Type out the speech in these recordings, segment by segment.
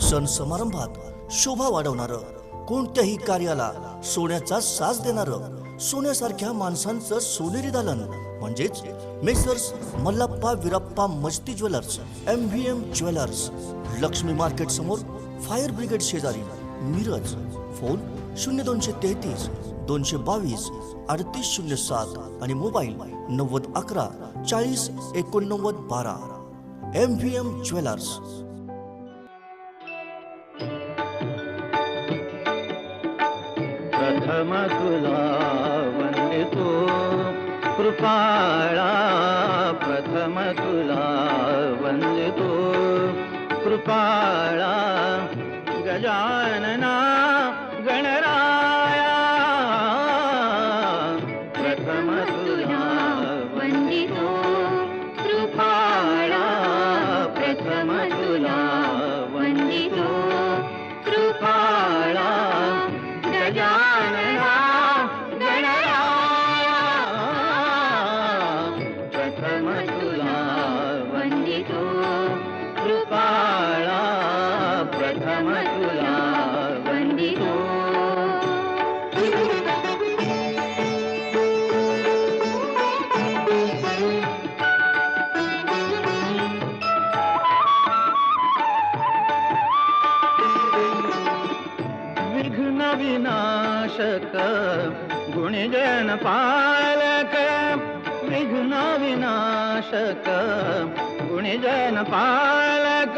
सण समारंभात शोभा वाढवणारं कोणत्याही कार्याला सोन्याचा साज देणारं सोन्यासारख्या माणसांचं सोनेरी दालन म्हणजेच messrs Mallappa Virappa Masti jewellers M V M jewellers Lakshmi market समोर फायर ब्रिगेड शेजारी मिरज फोन शून्य दोनशे तेहतीस दोनशे बावीस अडतीस शून्य सात आणि मोबाईल नव्वद अकरा चाळीस एकोणनव्वद बारा. एम व्ही एम ज्वेलर्स प्रथम तुला वंदितो कृपाळा प्रथम तुला वंदितो कृपाळा गजानना गणराया प्रथम प्रथम तुला वंदितो विघ्न विनाशक गुणजन पालक विघ्न विनाशक गुणजन पालक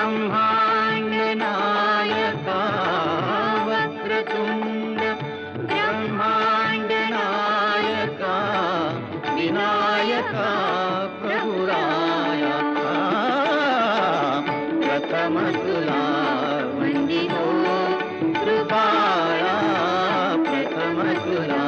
ब्रह्माण्डनायका वक्रतुण्ड ब्रह्माण्डनायका विनायका प्रभुराया। प्रथमतुला वन्दिनो कृपाया प्रथमतुला